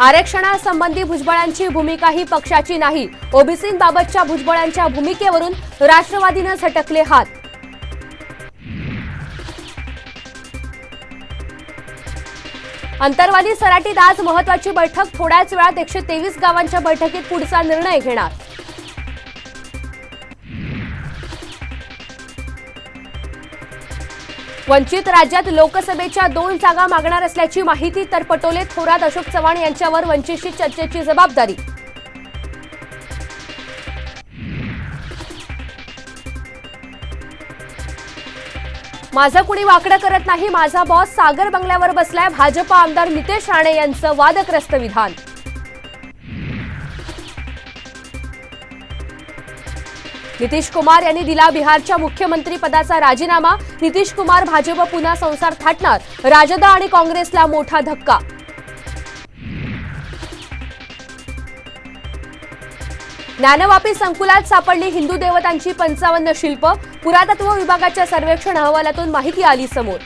आरक्षणासंबंधी भुजबळांची भूमिका ही पक्षाची नाही. ओबीसींबाबतच्या भुजबळांच्या भूमिकेवरून राष्ट्रवादीनं झटकले हात. अंतरवाली सराटीत आज महत्वाची बैठक. थोड्याच वेळात एकशे तेवीस गावांच्या बैठकीत पुढचा निर्णय घेणार. वंचित राज्यात लोकसभेच्या दोन जागा मागणार असल्याची माहिती तर पटोले थोरात अशोक चव्हाण यांच्यावर वंचितशी चर्चेची जबाबदारी. माझं कुणी वाकडं करत नाही माझा बॉस सागर बंगल्यावर बसलाय भाजपा आमदार नितेश राणे यांचं वादग्रस्त विधान. नितीश कुमार यांनी दिला बिहारच्या मुख्यमंत्री पदाचा राजीनामा. नितीश कुमार भाजप पुन्हा संसार थाटणार राजद आणि काँग्रेसला मोठा धक्का. ज्ञानवापी संकुलात सापडली हिंदू देवतांची पंचावन्न शिल्प. पुरातत्व विभागाच्या सर्वेक्षण अहवालातून माहिती आली समोर.